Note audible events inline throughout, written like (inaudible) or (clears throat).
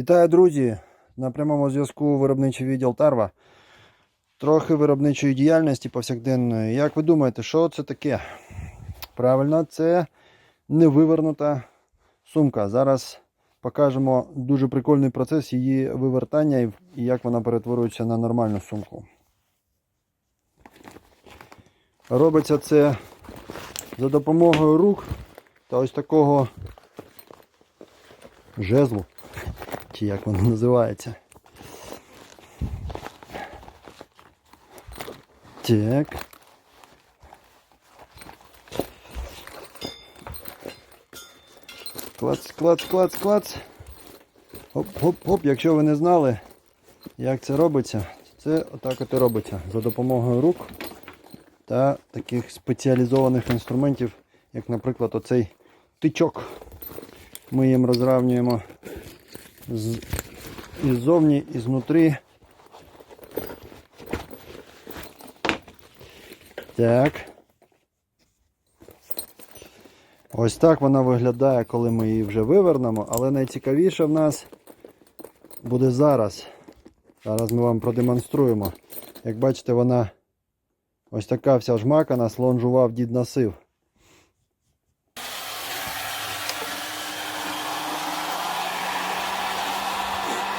Вітаю, друзі! На прямому зв'язку виробничий відділ Тарва. Трохи виробничої діяльності повсякденної. Як ви думаєте, що це таке? Правильно, це невивернута сумка. Зараз покажемо дуже прикольний процес її вивертання і як вона перетворюється на нормальну сумку. Робиться це за допомогою рук та ось такого жезлу чи як воно називається. Так. Клац, клац, клац, клац. Хоп-хоп-хоп, якщо ви не знали, як це робиться, це отак от і робиться за допомогою рук та таких спеціалізованих інструментів, як, наприклад, оцей тичок. Ми їм розравнюємо і ззовні, і. Так. Ось так вона виглядає, коли ми її вже вивернемо, але найцікавіше в нас буде зараз. Зараз ми вам продемонструємо. Як бачите, вона ось така вся жмакана, слон жував, дід носив.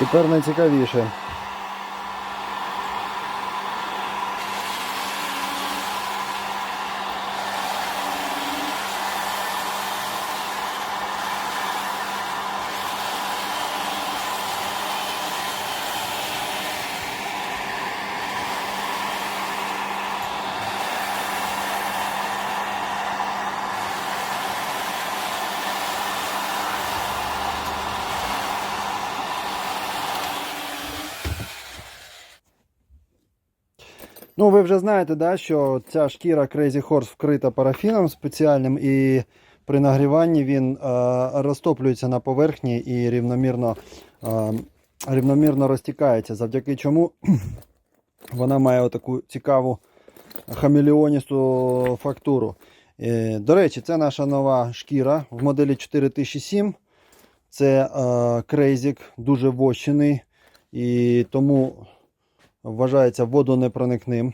Тепер найцікавіше. Ну, ви вже знаєте, да, що ця шкіра Crazy Horse вкрита парафіном спеціальним, і при нагріванні він е, розтоплюється на поверхні і рівномірно, е, рівномірно розтікається, завдяки чому (clears throat) вона має таку цікаву хамелеоністу фактуру. Е, до речі, це наша нова шкіра в моделі 4007. Це е, крейзік, дуже вощений, і тому вважається водонепроникним.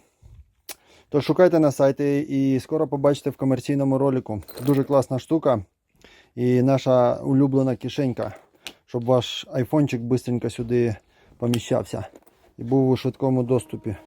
То шукайте на сайті і скоро побачите в комерційному ролику. Дуже класна штука. І наша улюблена кишенька, щоб ваш айфончик швидко сюди поміщався і був у швидкому доступі.